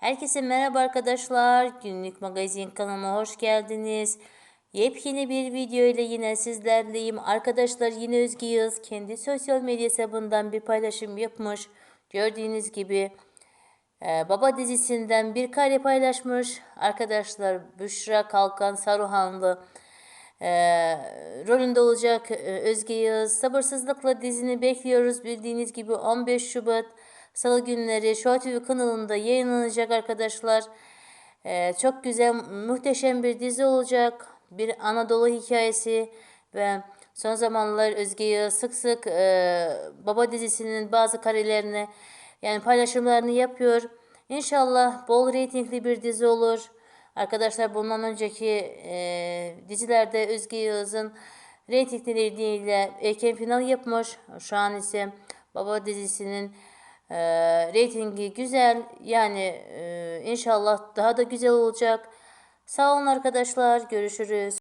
Herkese merhaba arkadaşlar. Günlük magazin kanalıma hoş geldiniz. Yepyeni bir video ile yine sizlerleyim. Arkadaşlar yine Özge Yağız kendi sosyal medya hesabından bir paylaşım yapmış. Gördüğünüz gibi e, Baba dizisinden bir kare paylaşmış. Arkadaşlar Büşra Kalkan Saruhanlı e, rolünde olacak e, Özge Yağız. Sabırsızlıkla dizini bekliyoruz. Bildiğiniz gibi 15 Şubat Salı günleri Show TV kanalında yayınlanacak arkadaşlar. E, çok güzel, muhteşem bir dizi olacak. Bir Anadolu hikayesi ve son zamanlar Özge sık sık e, Baba dizisinin bazı karelerini yani paylaşımlarını yapıyor. İnşallah bol reytingli bir dizi olur. Arkadaşlar bundan önceki e, dizilerde Özge Yağız'ın reytingleriyle erken final yapmış. Şu an ise Baba dizisinin e, reytingi güzel. Yani e, inşallah daha da güzel olacak. Sağ olun arkadaşlar. Görüşürüz.